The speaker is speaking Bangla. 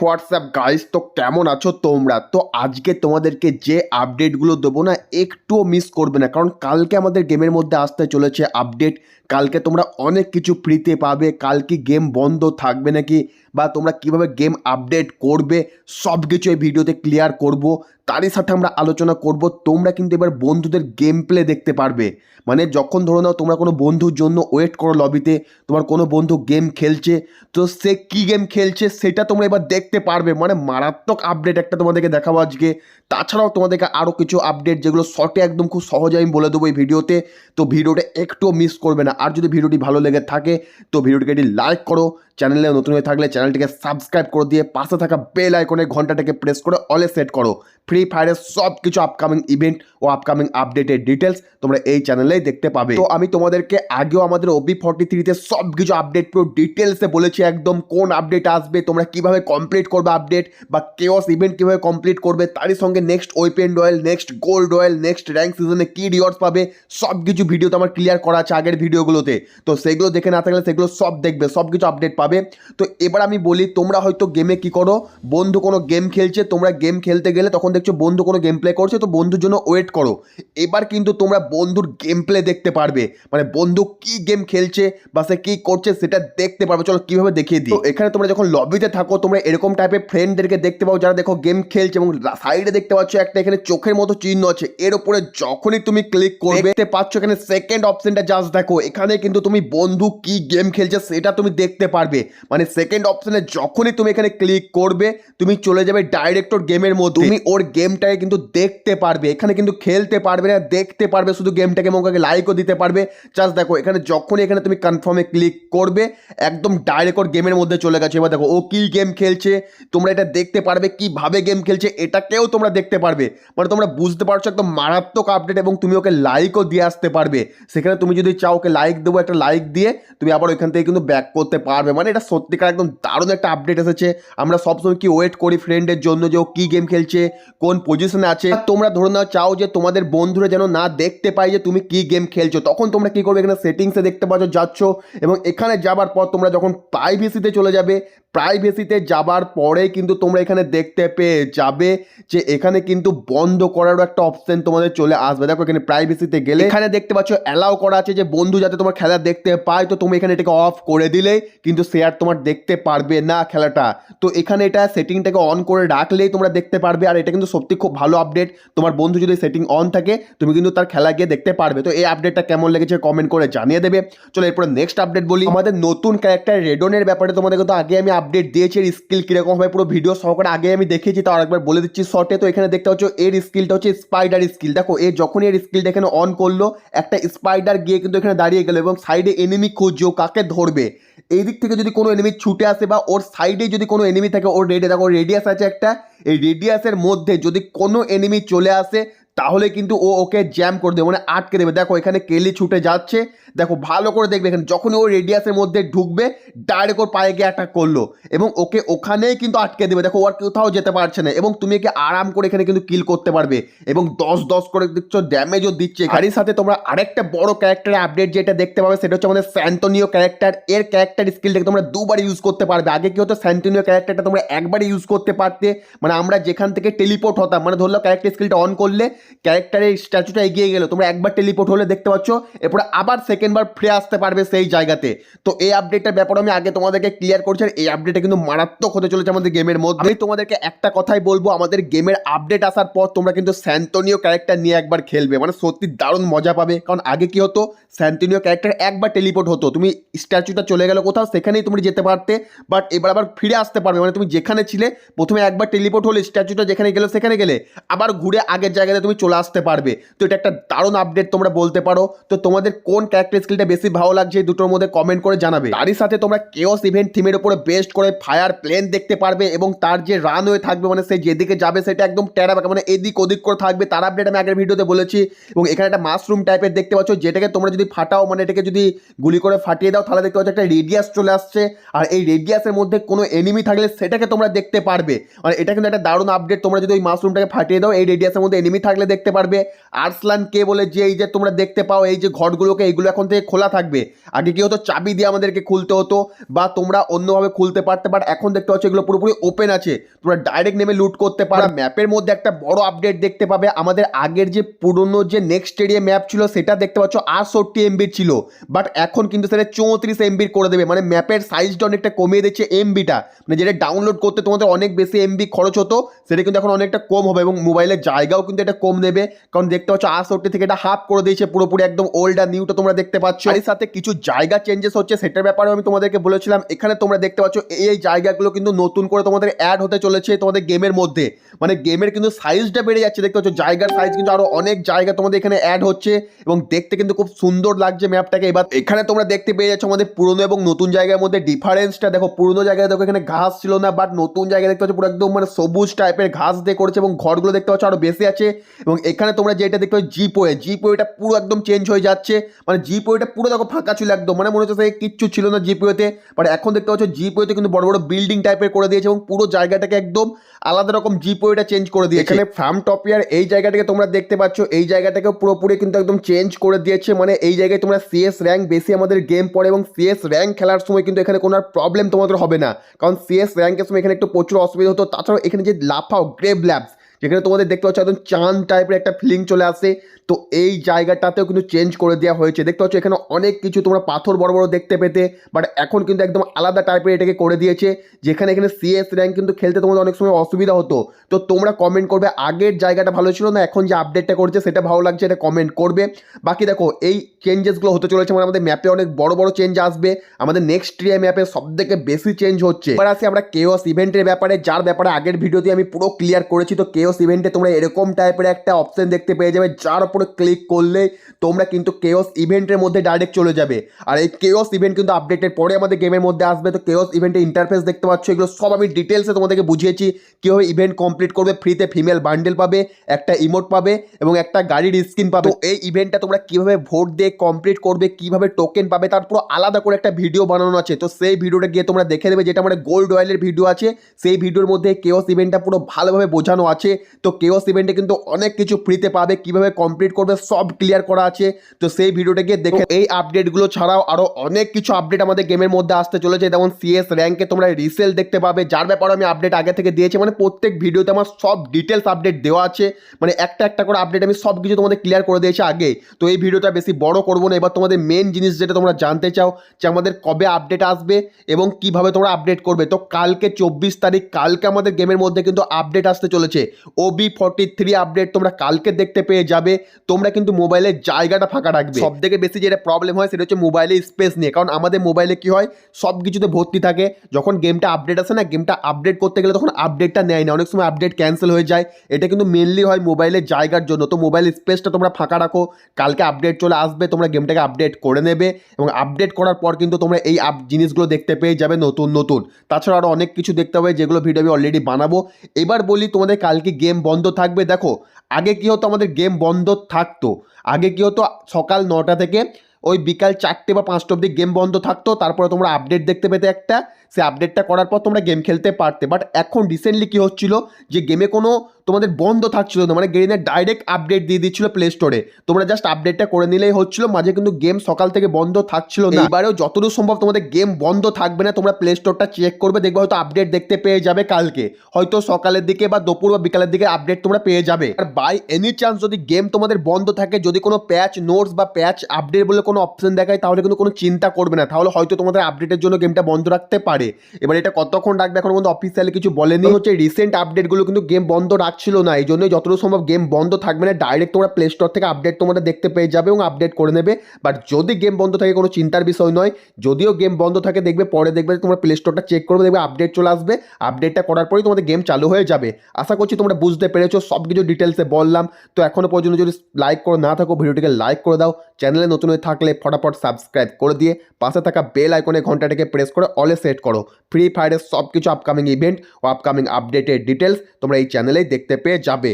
হোয়াটসঅ্যাপ, গাইস, তো কেমন আছো তোমরা? তো আজকে তোমাদেরকে যে আপডেটগুলো দেবো না, একটুও মিস করবে না। কারণ কালকে আমাদের গেমের মধ্যে আসতে চলেছে আপডেট কালকে তোমরা অনেক কিছু ফ্রিতে পাবে। কালকে গেম বন্ধ থাকবে নাকি? বা তোমরা কীভাবে গেম আপডেট করবে সব কিছু এই ভিডিওতে ক্লিয়ার করব, তারই সাথে আমরা আলোচনা করব, তোমরা কিন্তু এবার বন্ধুদের গেম প্লে দেখতে পারবে। মানে যখন ধরো নাও তোমরা কোনো বন্ধুর জন্য ওয়েট করো লবিতে তোমার কোনো বন্ধু গেম খেলছে, তো সে কী গেম খেলছে সেটা তোমরা এবার দেখতে পারবে। মানে মারাত্মক আপডেট একটা তোমাদেরকে দেখাবো আজকে। তাছাড়াও তোমাদেরকে আরও কিছু আপডেট যেগুলো শর্টে একদম খুব সহজে আমি বলে দেবো এই ভিডিওতে। তো ভিডিওটা একটুও মিস করবে না। আর যদি ভিডিওটি ভালো লেগে থাকে, তো ভিডিওটিকে একটি লাইক করো চ্যানেলে নতুন হয়ে থাকলে চ্যানেলটিকে সাবস্ক্রাইব করে দিয়ে পাশে থাকা বেল আইকনের ঘন্টাটাকে প্রেস করে অলে সেট করো। ফ্রি ফায়ারের সব কিছু আপকামিং ইভেন্ট ও আপকামিং আপডেটের ডিটেলস তোমরা এই চ্যানেলেই দেখতে পাবে। তো আমি তোমাদেরকে আগেও আমাদের ওবি ফর্টি থ্রিতে সব কিছু আপডেট পুরো ডিটেলসে বলেছি একদম কোন আপডেট আসবে, তোমরা কীভাবে কমপ্লিট করবে আপডেট বা কেওস ইভেন্ট কীভাবে কমপ্লিট করবে, তারই সঙ্গে next weapon royale next gold royale next rank সিজনে কী রিওয়ার্ডস পাবে সব কিছু ভিডিও তো আমার ক্লিয়ার করা আছে আগের ভিডিওগুলোতে তো সেগুলো দেখে না থাকলে সেগুলো সব দেখবে সব কিছু আপডেট পাবে। তো এবার আমি বলি, তোমরা হয়তো গেমে কি করো, বন্ধু কোনো গেম খেলছে, তোমরা গেম খেলতে গেলে তখন দেখছ বন্ধু কোনো গেম প্লে করছে তো বন্ধুর জন্য ওয়েট করো। এবার কিন্তু তোমরা বন্ধুর গেম প্লে দেখতে পারবে। মানে বন্ধু কি গেম খেলছে বা সে কী করছে সেটা দেখতে পারবে। চলো কীভাবে দেখিয়ে দিই। এখানে তোমরা যখন লবিতে থাকো তোমরা এরকম টাইপের ফ্রেন্ডদেরকে দেখতে পাও যারা দেখো গেম খেলছে এবং সাইডে দেখতে পাচ্ছ একটা এখানে চোখের মতো চিহ্ন আছে। এর উপরে যখনই তুমি ক্লিক করবে দেখতে পাচ্ছ এখানে সেকেন্ড অপশনটা জাস্ট দেখো। এখানে কিন্তু তুমি বন্ধু কি গেম খেলছে সেটা তুমি দেখতে পারবে। মানে সেকেন্ড অপশনে যখনই তুমি এখানে ক্লিক করবে তুমি চলে যাবে ডাইরেক্ট ওর গেমের মধ্যে। তুমি ওর গেমটাকে কিন্তু দেখতে পারবে। এখানে কিন্তু খেলতে পারবে না, দেখতে পারবে, শুধু গেমটাকে এবং লাইকও দিতে পারবে। জাস্ট দেখো, এখানে যখনই এখানে তুমি কনফার্মে ক্লিক করবে, একদম ডাইরেক্ট ওর গেমের মধ্যে চলে গেছে। এবার দেখো, ও কি গেম খেলছে, তোমরা এটা দেখতে পারবে, কীভাবে গেম খেলছে, এটাকেও তোমরা দেখতে পারবে। মানে তোমরা বুঝতে পারছ, একদম মারাত্মক আপডেট এবং তুমি ওকে লাইকও দিয়ে আসতে পারবে। সেখানে তুমি যদি চাও ওকে লাইক দেবো, একটা লাইক দিয়ে, তুমি আবার ওইখান থেকে কিন্তু ব্যাক করতে পারবে। মানে এটা সত্যিকার একদম দারুণ একটা আপডেট এসেছে। আমরা সবসময় কি ওয়েট করি ফ্রেন্ডের জন্য যে ও কী গেম খেলছে কোন পজিশনে আছে? তোমরা ধরে নাও, চাও যে তোমাদের বন্ধুরা যেন না দেখতে পায় যে তুমি কি গেম খেলছো। তখন তোমরা কি করবে? এখানে সেটিংসে দেখতে পাচ্ছ, যাচ্ছ এবং এখানে যাবার পর তোমরা যখন প্রাইভেসিতে চলে যাবে প্রাইভেসিতে যাবার পরে কিন্তু তোমরা এখানে দেখতে পেয়ে যাবে যে এখানে কিন্তু বন্ধ করারও একটা অপশন তোমাদের চলে আসবে। দেখো এখানে প্রাইভেসিতে গেলে এখানে দেখতে পাচ্ছ অ্যালাউ করা আছে যে বন্ধু যাতে তোমার খেলা দেখতে পায়। তো তুমি এখানে এটাকে অফ করে দিলে, কিন্তু সে আর তোমার দেখতে পারবে না খেলাটা। তো এখানে এটা সেটিংটাকে অন করে রাখলেই তোমরা দেখতে পারবে, আর এটা কিন্তু সত্যি খুব ভালো আপডেট তোমার বন্ধু যদি সেটিং অন থাকে, তুমি কিন্তু তার খেলা গিয়ে দেখতে পারবে। তো এই আপডেটটা কেমন লেগেছে কমেন্ট করে জানিয়ে দেবে। চলো এরপরে নেক্সট আপডেট বলি। আমাদের নতুন ক্যারেক্টার রেডনের ব্যাপারে তোমাদের কিন্তু আগে আমি আপডেট দিয়েছি। এর স্কিল কীরকম হবে পুরো ভিডিও সহকারে আগে আমি দেখেছি তো আরেকবার বলে দিচ্ছি। শর্টে তো এখানে দেখতে পাচ্ছ, এর স্কিলটা হচ্ছে স্পাইডার স্কিল দেখো, এ যখনই এর স্কিলটা এখানে অন করল, একটা স্পাইডার গিয়ে কিন্তু এখানে দাঁড়িয়ে গেলো এবং সাইডে এনিমি খুঁজছে কাকে ধরবে? এই দিক থেকে যদি কোনো এনিমি ছুটে আসে বা ওর সাইডে যদি কোনো এনিমি থাকে, ওর রেডে দেখো রেডিয়াস আছে একটা এই রেডিয়াসের মধ্যে যদি কোনো এনিমি চলে আসে তাহলে কিন্তু ও ওকে জ্যাম করে দেবে মানে আটকে দেবে। দেখো, এখানে কেলি ছুটে যাচ্ছে। দেখো, ভালো করে দেখবে এখানে। যখনই ও রেডিয়াসের মধ্যে ঢুকবে ডাইরেক্ট ওর পায়ে গিয়ে অ্যাটাক করল। এবং ওকে ওখানেই কিন্তু আটকে দেবে। দেখো ওর কোথাও যেতে পারছে না। এবং তুমি একে আরাম করে এখানে কিন্তু কিল করতে পারবে। এবং দশ দশ করে দেখছ ড্যামেজও দিচ্ছে। গাড়ির সাথে তোমরা আরেকটা বড় ক্যারেক্টারের আপডেট যেটা দেখতে পাবে, সেটা হচ্ছে আমাদের স্যান্টোনিও ক্যারেক্টার এর ক্যারেক্টার স্কিলটাকে তোমরা দুবার ইউজ করতে পারবে। আগে কি হতো স্যান্টোনিও ক্যারেক্টারটা তোমরা একবারই ইউজ করতে পারতে। মানে আমরা যেখান থেকে টেলিপোর্ট হতাম মানে ধরলো ক্যারেক্টার স্কিলটা অন করলে ক্যারেক্টারের স্ট্যাচুটা এগিয়ে গেল। তোমরা একবার টেলিপোর্ট হলে দেখতে পাচ্ছ, এরপরে আবার সেকেন্ডবার ফিরে আসতে পারবে সেই জায়গাতে। তো এই আপডেটটার ব্যাপারে আমি আগে তোমাদেরকে ক্লিয়ার করছি, আর এই আপডেটটা কিন্তু মারাত্মক হতে চলেছে আমাদের গেমের মধ্যে। আমি তোমাদেরকে একটা কথাই বলব, আমাদের গেমের আপডেট আসার পর তোমরা কিন্তু স্যান্টোনিও ক্যারেক্টার নিয়ে একবার খেলবে। মানে সত্যি দারুণ মজা পাবে। কারণ আগে কি হতো স্যান্টোনিও ক্যারেক্টার একবার টেলিপোর্ট হতো। তুমি স্ট্যাচুটা চলে গেল কোথাও, সেখানেই তুমি যেতে পারতে বাট এবার আবার ফিরে আসতে পারবে। মানে তুমি যেখানে ছিলে, প্রথমে একবার টেলিপোর্ট হলে স্ট্যাচুটা যেখানে গেলো, সেখানে গেলে। আবার ঘুরে আগের জায়গাতে চলে আসতে পারবে। তো এটা একটা দারুণ আপডেট তোমরা বলতে পারো। তো তোমাদের কোন ক্যারেক্টার স্কিলটা বেশি ভালো লাগছে দুটোর মধ্যে কমেন্ট করে জানাবে। তারই সাথে তোমরা কেওস ইভেন্ট থিমের উপরে বেস্ট করে ফায়ার প্লেন দেখতে পারবে এবং তার যে রান হয়ে থাকবে মানে সে যেদিকে যাবে সেটা একদম বাঁকা মানে এদিক ওদিক করে থাকবে। তার আপডেট আমি আগের ভিডিওতে বলেছি। এবং এখানে একটা মাশরুম টাইপের দেখতে পাচ্ছ, যেটাকে তোমরা যদি ফাটাও মানে এটাকে যদি গুলি করে ফাটিয়ে দাও, তাহলে দেখতে পাচ্ছ একটা রেডিয়াস চলে আসছে। আর এই রেডিয়াসের মধ্যে কোনো এনিমি থাকলে সেটাকে তোমরা দেখতে পারবে। মানে এটা কিন্তু একটা দারুণ আপডেট তোমরা যদি ওই মাশরুমটাকে ফাটিয়ে দাও, এই রেডিয়াসের মধ্যে এনিমি থাকলে থাকলে দেখতে পারবে। আরসলান কে বলে যে এই যে তোমরা দেখতে পাও এই যে ঘরগুলোকে এইগুলো এখন থেকে খোলা থাকবে। আগে কি হতো? চাবি দিয়ে আমাদেরকে খুলতে হতো বা তোমরা অন্যভাবে খুলতে পারতে বাট এখন দেখতে পাচ্ছ এগুলো পুরোপুরি ওপেন আছে। তোমরা ডাইরেক্ট নেমে লুট করতে পারো। ম্যাপের মধ্যে একটা বড় আপডেট দেখতে পাবে। আমাদের আগের যে পুরনো যে নেক্সট এরিয়া ম্যাপ ছিল সেটা দেখতে পাচ্ছ আটষট্টি এমবির ছিল। বাট এখন কিন্তু সেটা চৌত্রিশ এমবির করে দেবে। মানে ম্যাপের সাইজটা অনেকটা কমিয়ে দিচ্ছে এমবিটা মানে যেটা ডাউনলোড করতে তোমাদের অনেক বেশি এমবি খরচ হতো সেটা কিন্তু এখন অনেকটা কম হবে এবং মোবাইলের জায়গাও কিন্তু এটা কম নেবে। কারণ দেখতে পাচ্ছ আটষট্টি থেকে এটা হাফ করে দিয়েছে পুরোপুরি একদম ওল্ড আর নিউটা তোমরা দেখতে পাচ্ছ। এর সাথে কিছু জায়গা চেঞ্জেস হচ্ছে সেটার ব্যাপারেও আমি তোমাদেরকে বলেছিলাম। এখানে তোমরা দেখতে পাচ্ছ এই এই জায়গাগুলো কিন্তু নতুন করে তোমাদের অ্যাড হতে চলেছে তোমাদের গেমের মধ্যে। মানে গেমের কিন্তু সাইজটা বেড়ে যাচ্ছে দেখতে পাচ্ছ জায়গার সাইজ কিন্তু আরও অনেক জায়গা তোমাদের এখানে অ্যাড হচ্ছে এবং দেখতে কিন্তু খুব সুন্দর লাগছে ম্যাপটাকে এবার এখানে তোমরা দেখতে পেয়ে যাচ্ছ আমাদের পুরনো এবং নতুন জায়গার মধ্যে ডিফারেন্সটা দেখো পুরনো জায়গায় দেখো এখানে ঘাস ছিল না বাট নতুন জায়গায় দেখতে পাচ্ছ পুরো একদম মানে সবুজ টাইপের ঘাস দিয়ে করেছে এবং ঘরগুলো দেখতে পাচ্ছ আরও বেশি আছে। এবং এখানে তোমরা যেটা দেখতে পাচ্ছ জিপোয়ে জিপোয়েটা পুরো একদম চেঞ্জ হয়ে যাচ্ছে। মানে জিপোয়েটা পুরো দেখো ফাঁকা ছিল একদম। মানে মনে হচ্ছে সে কিচ্ছু ছিল না জিপোয়েতে বাট এখন দেখতে পাচ্ছ জিপোয়েতে কিন্তু বড় বড় বিল্ডিং টাইপের করে দিয়েছে এবং পুরো জায়গাটাকে একদম আলাদা রকম জিপোয়েটা চেঞ্জ করে দিয়েছে। এখানে ফার্ম টপিয়ার এই জায়গাটাকে তোমরা দেখতে পাচ্ছ এই জায়গাটাকে পুরোপুরি কিন্তু একদম চেঞ্জ করে দিয়েছে। মানে এই জায়গায় তোমরা সিএস র্যাঙ্ক বেশি আমাদের গেম পড়ে এবং সিএস র্যাঙ্ক খেলার সময় কিন্তু এখানে কোনো আর প্রবলেম তোমাদের হবে না। কারণ সিএস র্যাঙ্কের সময় এখানে একটু প্রচুর অসুবিধা হতো। তাছাড়াও এখানে যে লাফাও গ্রেভ ল্যাবস যেখানে তোমাদের দেখতে পাচ্ছ একদম চাঁদ টাইপের একটা ফিলিং চলে আসে। তো এই জায়গাটাতেও কিন্তু চেঞ্জ করে দেওয়া হয়েছে। দেখতে পাচ্ছ এখানে অনেক কিছু তোমরা পাথর বড় বড় দেখতে পেতে বাট এখন কিন্তু একদম আলাদা টাইপের এটাকে করে দিয়েছে। যেখানে এখানে সিএস র্যাঙ্ক কিন্তু খেলতে তোমাদের অনেক সময় অসুবিধা হতো। তো তোমরা কমেন্ট করবে, আগের জায়গাটা ভালো ছিল না, এখন যে আপডেটটা করছে সেটা ভালো লাগছে, এটা কমেন্ট করবে। বাকি দেখো, এই চেঞ্জেসগুলো হতে চলেছে মানে আমাদের ম্যাপে অনেক বড় বড় চেঞ্জ আসবে। আমাদের নেক্সট ইয়ার ম্যাপে সব থেকে বেশি চেঞ্জ হচ্ছে। এবার আসি আমরা কেওস ইভেন্টের ব্যাপারে, যার ব্যাপারে আগের ভিডিওতে আমি পুরো ক্লিয়ার করেছি, তো কেওস ইভেন্টে তোমরা এরকম টাইপের একটা অপশন দেখতে পেয়ে যাবে, যার উপরে ক্লিক করলে তোমরা কিন্তু কেওস ইভেন্টের মধ্যে ডাইরেক্ট চলে যাবে। আর এই কেওস ইভেন্ট কিন্তু আপডেটের পরে আমাদের গেমের মধ্যে আসবে। তো কেওস ইভেন্টের ইন্টারফেস দেখতে পাচ্ছ, এগুলো সব আমি ডিটেলসে তোমাদেরকে বুঝিয়েছি, কীভাবে ইভেন্ট কমপ্লিট করবে ফ্রিতে ফিমেল বান্ডেল পাবে, একটা ইমোট পাবে এবং একটা গাড়ির স্কিন পাবে। তো এই ইভেন্টটা তোমরা কীভাবে ভোট দিয়ে কমপ্লিট করবে, কীভাবে টোকেন পাবে, তার পুরো আলাদা করে একটা ভিডিও বানানো আছে। তো সেই ভিডিওটা গিয়ে তোমরা দেখে দেবে যেটা আমার গোল্ড অয়েলের ভিডিও আছে, সেই ভিডিওর মধ্যে কেওস ইভেন্টটা পুরো ভালোভাবে বোঝানো আছে। তো কেওস ইভেন্টে কিন্তু অনেক কিছু ফ্রিতে পাবে, কীভাবে কমপ্লিট করবে সব ক্লিয়ার করা আছে। তো সেই ভিডিওটা গিয়ে দেখে এই আপডেটগুলো ছাড়াও আরও অনেক কিছু আপডেট আমাদের গেমের মধ্যে আসতে চলেছে। যেমন সিএস র্যাঙ্কে তোমরা রিসেল দেখতে পাবে, যার ব্যাপারে আমি আপডেট আগে থেকে দিয়েছি। মানে প্রত্যেক ভিডিওতে আমার সব ডিটেলস আপডেট দেওয়া আছে। মানে একটা একটা করে আপডেট আমি সব কিছু তোমাদের ক্লিয়ার করে দিয়েছি আগে। তো এই ভিডিওটা বেশি বড় করব না। এবার তোমাদের মেন জিনিস যেটা তোমরা জানতে চাও, যে আমাদের কবে আপডেট আসবে এবং কীভাবে তোমরা আপডেট করবে। তো কালকে চব্বিশ তারিখ, কালকে আমাদের গেমের মধ্যে কিন্তু আপডেট আসতে চলেছে। ওবি ফর্টি থ্রি আপডেট তোমরা কালকে দেখতে পেয়ে যাবে। তোমরা কিন্তু মোবাইলের জায়গাটা ফাঁকা রাখবে। সব থেকে বেশি যেটা প্রবলেম হয় সেটা হচ্ছে মোবাইলে স্পেস নিয়ে। কারণ আমাদের মোবাইলে কি হয় সব কিছুতে ভর্তি থাকে। যখন গেমটা আপডেট আসে না গেমটা আপডেট করতে গেলে তখন আপডেটটা নেয় না। অনেক সময় আপডেট ক্যান্সেল হয়ে যায়। এটা কিন্তু মেনলি হয় মোবাইলের জায়গার জন্য। তো মোবাইল স্পেসটা তোমরা ফাঁকা রাখো। কালকে আপডেট চলে আসবে, তোমরা গেমটাকে আপডেট করে নেবে। এবং আপডেট করার পর কিন্তু তোমরা এই আপ জিনিসগুলো দেখতে পেয়ে যাবে নতুন নতুন। তাছাড়া আরও অনেক কিছু দেখতে হবে, যেগুলো ভিডিও আমি অলরেডি বানাবো। এবার বলি তোমাদের কালকে গেম বন্ধ থাকবে। দেখো, আগে কি হতো আমাদের গেম বন্ধ থাকতো? আগে কি হতো, সকাল নটা থেকে ওই বিকাল চারটে বা পাঁচটা অবধি গেম বন্ধ থাকতো, তারপরে তোমরা আপডেট দেখতে পেতে একটা, সে আপডেটটা করার পর তোমরা গেম খেলতে পারতে। বাট এখন রিসেন্টলি কী হচ্ছিল, যে গেমে কোনো তোমাদের বন্ধ থাকছিল না মানে গেমে ডাইরেক্ট আপডেট দিয়ে দিচ্ছিল প্লে স্টোরে তোমরা জাস্ট আপডেটটা করে নিলেই হচ্ছিল, মাঝে কিন্তু গেম সকাল থেকে বন্ধ থাকছিল না। এবারেও যতদূর সম্ভব তোমাদের গেম বন্ধ থাকবে না, তোমরা প্লে স্টোরটা চেক করবে, দেখবে হয়তো আপডেট দেখতে পেয়ে যাবে কালকে। হয়তো সকালের দিকে বা দুপুর বা বিকালের দিকে আপডেট তোমরা পেয়ে যাবে। আর বাই এনি চান্স যদি গেম তোমাদের বন্ধ থাকে, যদি কোনো প্যাচ নোটস বা প্যাচ আপডেট বলে কোনো অপশন দেখায়, তাহলে কিন্তু কোনো চিন্তা করবে না। তাহলে হয়তো তোমাদের আপডেটের জন্য গেমটা বন্ধ রাখতে পারে। এবার এটা কতক্ষণ রাখবে, এখন মধ্যে অফিসিয়ালি কিছু বলেনি। হচ্ছে রিসেন্ট আপডেটগুলো কিন্তু গেম বন্ধ রাখছিল না, এই জন্যই যতটুকু সম্ভব গেম বন্ধ থাকবে না। ডাইরেক্ট তোমরা প্লে স্টোর থেকে আপডেট তোমরা দেখতে পেয়ে যাবে এবং আপডেট করে নেবে। বাট যদি গেম বন্ধ থাকে, কোনো চিন্তার বিষয় নয়। যদিও গেম বন্ধ থাকে, দেখবে, পরে দেখবে তোমরা প্লে স্টোরটা চেক করবে, দেখবে আপডেট চলে আসবে। আপডেটটা করার পরেই তোমাদের গেম চালু হয়ে যাবে। আশা করছি তোমরা বুঝতে পেরেছ সব কিছু ডিটেলসে বললাম। তো এখনও পর্যন্ত যদি লাইক করে, না থাকো, ভিডিওটিকে লাইক করে দাও। চ্যানেলে নতুন হয়ে থাকলে ফটাফট সাবস্ক্রাইব করে দিয়ে পাশে থাকা বেল আইকনে ঘন্টাটাকে প্রেস করে অলে সেট করো। ফ্রি ফায়ারের সব কিছু আপকামিং ইভেন্ট ও আপকামিং আপডেটের ডিটেলস তোমরা এই চ্যানেলেই দেখতে পেয়ে যাবে।